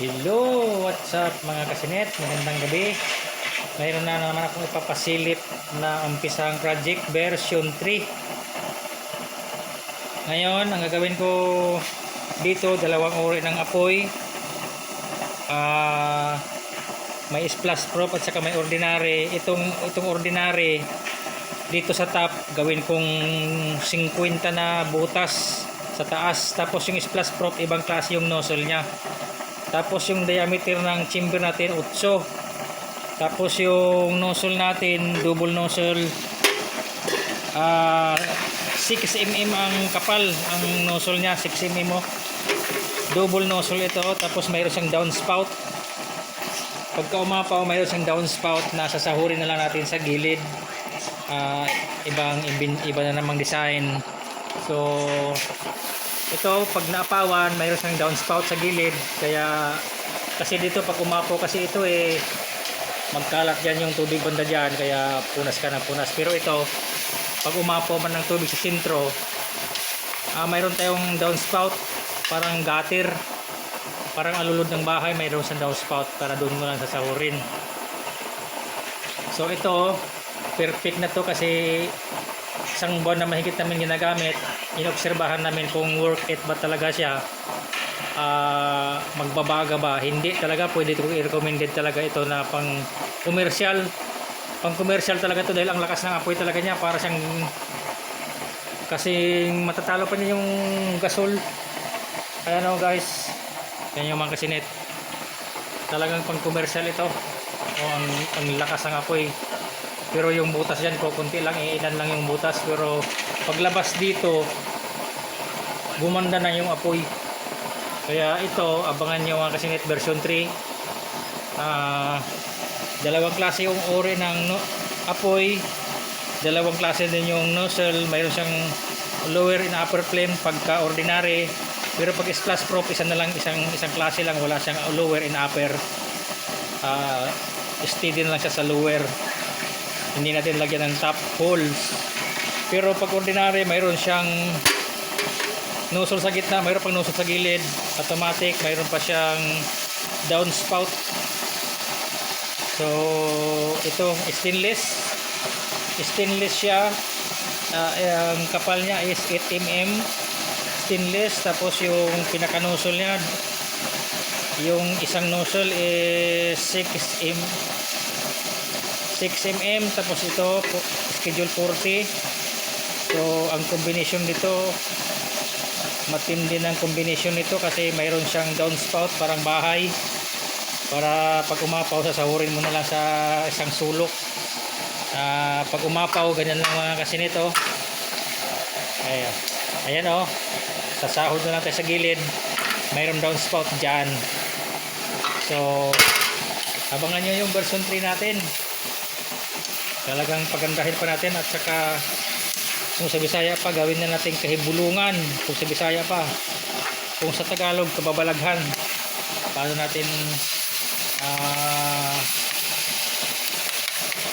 Hello! What's up mga kasinet? Magandang gabi. Mayroon na naman akong ipapasilip na umpisang project version 3. Ngayon, ang gagawin ko dito, dalawang uri ng apoy. Ah, may splash proof at saka may ordinary. Itong, itong ordinary, dito sa top, gawin kong 50 na butas sa taas. Tapos yung splash proof, ibang klase yung nozzle niya. Tapos yung diameter ng chamber natin 8. Tapos yung nozzle natin, double nozzle ah 6 mm ang kapal ang nozzle niya, 6 mm. Double nozzle ito, tapos mayroon siyang downspout. Pagka umapaw, mayroon siyang downspout na sasahurin na lang natin sa gilid. Ah, ibang iba na namang design. So, ito pag naapawan mayroon siyang downspout sa gilid. Kaya kasi dito pag umapo kasi ito eh magkalat dyan yung tubig banda dyan. Kaya punas ka ng punas. Pero ito pag umapo man ng tubig sa sintro ah, mayroon tayong downspout. Parang gutter. Parang alulod ng bahay mayroon sa downspout para doon mo lang sasahurin. So ito perfect na to kasi isang buwan na mahigit namin ginagamit inobserbahan namin kung work it ba talaga siya. Ah, magbabaga ba? Hindi talaga. Pwede ko i-recommended talaga ito na pang commercial. Pang commercial talaga to dahil ang lakas ng apoy talaga niya. Para siyang kasi matatalo pa niya yung gasol. Ayan o guys. Yan yung mga kasinit. Talagang pang commercial ito. O ang, ang lakas ng apoy pero yung butas dyan ko kunti lang iilan lang yung butas. Pero paglabas dito gumanda na yung apoy. Kaya ito abangan nyo mga kasinit version 3 Ah, dalawang klase yung uri ng no- apoy. Dalawang klase din yung nozzle. Mayroon siyang lower and upper flame pagka ordinary pero pag splash proof isa na lang isang isang klase lang. Wala siyang lower and upper. Ah, steady na lang siya sa lower hindi natin lagyan ng top holes. Pero pag ordinary mayroon siyang nozzle sa gitna mayroon pang nozzle sa gilid. Automatic mayroon pa siyang downspout. So ito stainless stainless siya. Uh, ang kapal niya is 8mm stainless tapos yung pinaka nozzle niya yung isang nozzle is 6mm 6mm tapos ito schedule 40 so ang combination nito matindi ng combination nito kasi mayroon siyang downspout parang bahay. Para pag umapaw sasahurin mo na lang sa isang sulok. Uh, pag umapaw ganyan lang mga kasi nito. Ayan. Ayan o oh. sasahod na lang tayo sa gilid mayroon downspout dyan. So abangan nyo yung version 3 natin talagang pagandahin pa natin at saka kung sa Bisaya pa gawin na natin kahibulungan. Kung sa Bisaya pa kung sa Tagalog kababalaghan. Paano natin ah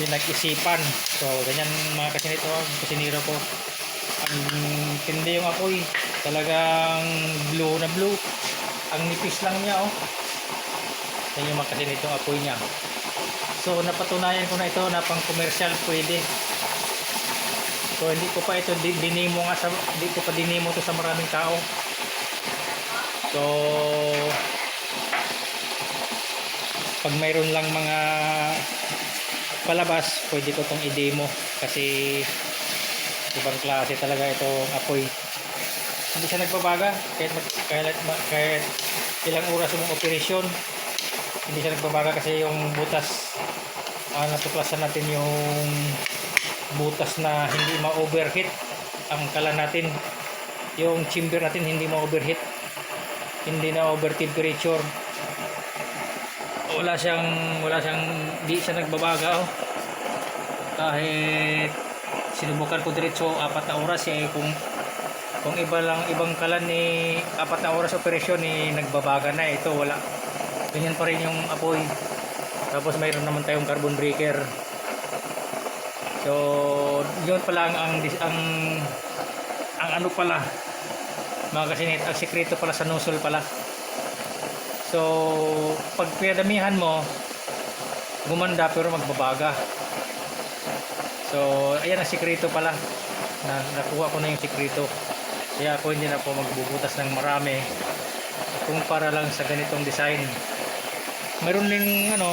pinag-isipan. So ganyan mga kasinito ang kasiniro ko. Ang tindi yung apoy. Talagang blue na blue. Ang nipis lang niya oh. Yan yung mga kasinito apoy niya so napatunayan ko na ito na pang commercial pwede. So hindi ko pa ito di- dinemo nga sa hindi ko pa dinemo to sa maraming tao. So pag mayroon lang mga palabas pwede ko itong i-demo. Kasi ibang klase talaga itong apoy. Hindi siya nagbabaga. Kahit, mag- kahit, kahit ilang oras mong operasyon hindi siya nagbabaga kasi yung butas ah, natuklasan natin yung butas na hindi ma-overheat. Ang kala natin yung chamber natin hindi ma-overheat. Hindi na over temperature. Wala siyang wala siyang di siya nagbabaga oh. kahit sinubukan ko diretso apat na oras eh kung kung iba lang ibang kalan ni apat na oras operasyon ni nagbabaga na. Ito wala. Ganyan pa rin yung apoy tapos mayroon naman tayong carbon breaker so yun pala ang ang, ang, ang ano pala mga kasinit ang sikreto pala sa nozzle pala So, pag pinadamihan mo, gumanda pero magbabaga. So, ayan ang sikreto pala. Na, nakuha ko na yung sikreto. Kaya ako hindi na po magbubutas ng marami kung para lang sa ganitong design. Meron ding ano,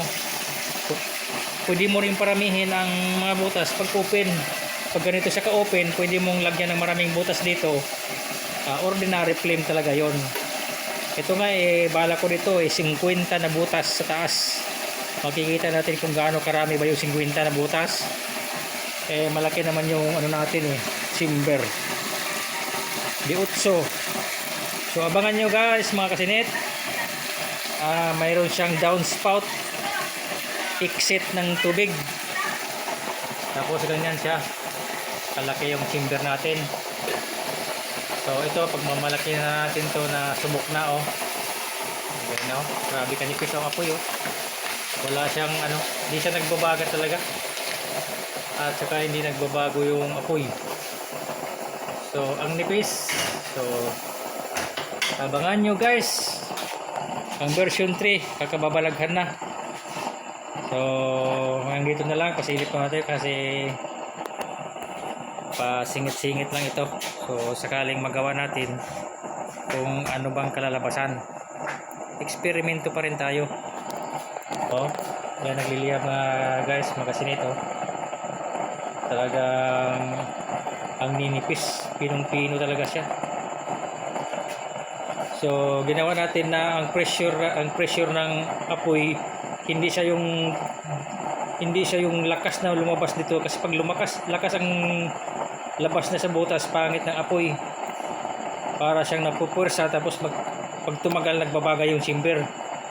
pwede mo rin paramihin ang mga butas pag open. Pag ganito siya ka-open, pwede mong lagyan ng maraming butas dito. Ah, ordinary flame talaga yon. Ito nga eh, bala ko dito eh, 50 na butas sa taas. Makikita natin kung gaano karami ba yung 50 na butas. Eh, malaki naman yung ano natin eh, simber. Di utso. So, abangan nyo guys, mga kasinit. Ah, mayroon siyang downspout. Exit ng tubig. Tapos ganyan siya. Kalaki yung simber natin. So ito pag mamalaki na natin to na subok na oh. Ganyan oh. Grabe kanipis ang apoy oh. Wala siyang ano, hindi siya nagbabaga talaga. At saka hindi nagbabago yung apoy. So ang nipis. So abangan nyo guys. Ang version 3 kakababalaghan na. So hanggang dito na lang pasilip ko natin kasi pasingit-singit lang ito. So sakaling magawa natin kung ano bang kalalabasan. Eksperimento pa rin tayo. Oh, yan nagliliyab mga guys, magasinito. Talagang ang ninipis, pinong-pino talaga siya. So ginawa natin na ang pressure ang pressure ng apoy hindi siya yung hindi siya yung lakas na lumabas dito kasi pag lumakas lakas ang labas na sa butas pangit ng apoy. Para siyang napupwersa tapos mag, pag tumagal nagbabaga yung simber